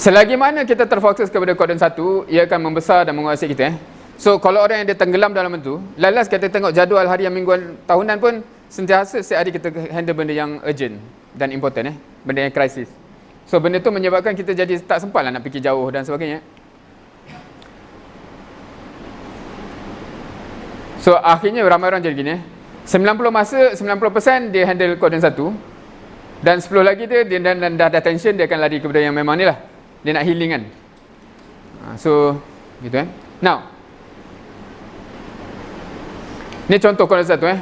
Selagi mana kita terfokus kepada kodan satu, ia akan membesar dan menguasai kita. Eh. So kalau orang yang dia tenggelam dalam itu, lalas kita tengok jadual harian mingguan tahunan pun sentiasa setiap hari kita handle benda yang urgent dan important eh, benda yang krisis. So benda tu menyebabkan kita jadi tak sempat lah nak fikir jauh dan sebagainya. So akhirnya ramai orang jadi gini eh. 90 masa 90% dia handle kodan satu dan 10 lagi dia dia dah, dah, dah, dah tension dia akan lari kepada yang memang ni lah dia nak healing kan? Ha, so gitu eh. Now ni contoh kalau satu eh.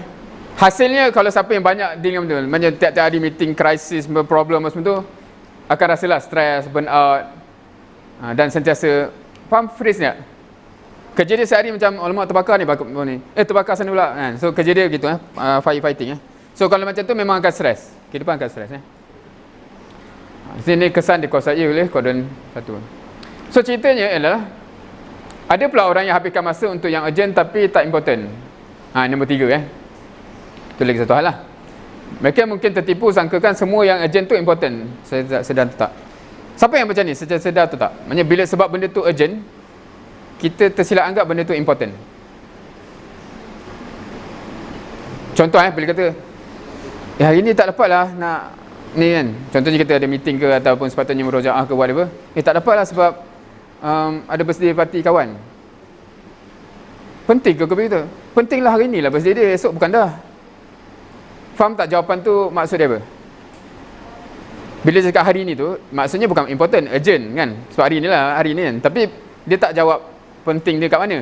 Hasilnya kalau siapa yang banyak deal dengan benda macam tiap-tiap hari meeting crisis problem semua tu akan rasalah stress burn out. Ha, dan sentiasa faham phrase ni kerja dia sehari macam alamak terbakar ni bakar ni. Eh terbakar sana pula kan? So kerja dia gitu eh uh, firefighting eh. So kalau macam tu memang akan stress. Kehidupan akan stress eh Sini kesan dikuasai oleh kodan satu. So ceritanya ialah ada pula orang yang habiskan masa untuk yang urgent tapi tak important. Ha, nombor tiga eh. Itu lagi satu hal lah. Mereka mungkin tertipu sangkakan semua yang urgent tu important. Sedar, sedar tu tak. Siapa yang macam ni? Secara sedar tu tak? Maksudnya bila sebab benda tu urgent, kita tersilap anggap benda tu important. Contoh eh, bila kata, ya hari ni tak dapat lah nak ni kan contohnya kita ada meeting ke ataupun sepatutnya merojaah ke whatever eh tak dapat lah sebab um, ada birthday party kawan. Penting ke begitu penting lah hari ni lah birthday dia esok bukan dah. Faham tak jawapan tu maksud dia apa? Bila cakap hari ni tu maksudnya bukan important urgent kan? Sebab hari ni lah hari ni kan? Tapi dia tak jawab penting dia kat mana.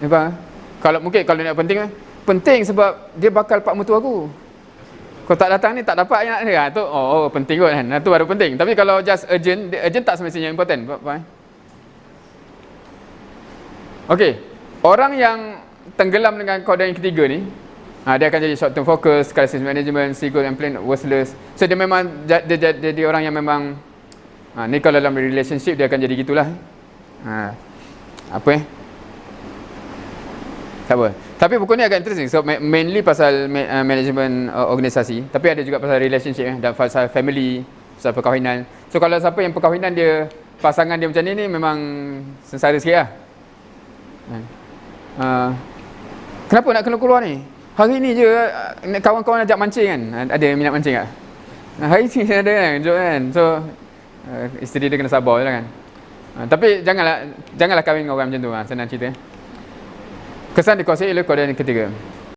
Apa kalau mungkin kalau nak penting penting sebab dia bakal pak mutu aku kau tak datang ni tak dapat ayat dia. Ha, tu oh, oh penting kot kan. Itu baru penting. Tapi kalau just urgent, urgent tak semestinya important. Apa? Okey. Orang yang tenggelam dengan kodan yang ketiga ni, ha, dia akan jadi short term focus, crisis management, single and plan, worthless. So dia memang dia, dia, dia, orang yang memang ha, ni kalau dalam relationship dia akan jadi gitulah. Ha, apa eh? Tak apa. Tapi buku ni agak interesting. So mainly pasal uh, management uh, organisasi, tapi ada juga pasal relationship eh, dan pasal family, pasal perkahwinan. So kalau siapa yang perkahwinan dia pasangan dia macam ni ni memang sengsara sikit lah. Uh, kenapa nak kena keluar ni? Hari ni je uh, kawan-kawan ajak mancing kan? Ada yang minat mancing tak? Hari ni ada kan? Jom kan? So uh, isteri dia kena sabar je lah kan? Uh, tapi janganlah janganlah kahwin dengan orang macam tu lah. Senang cerita eh. Kesan dikuasai oleh kodan yang ketiga.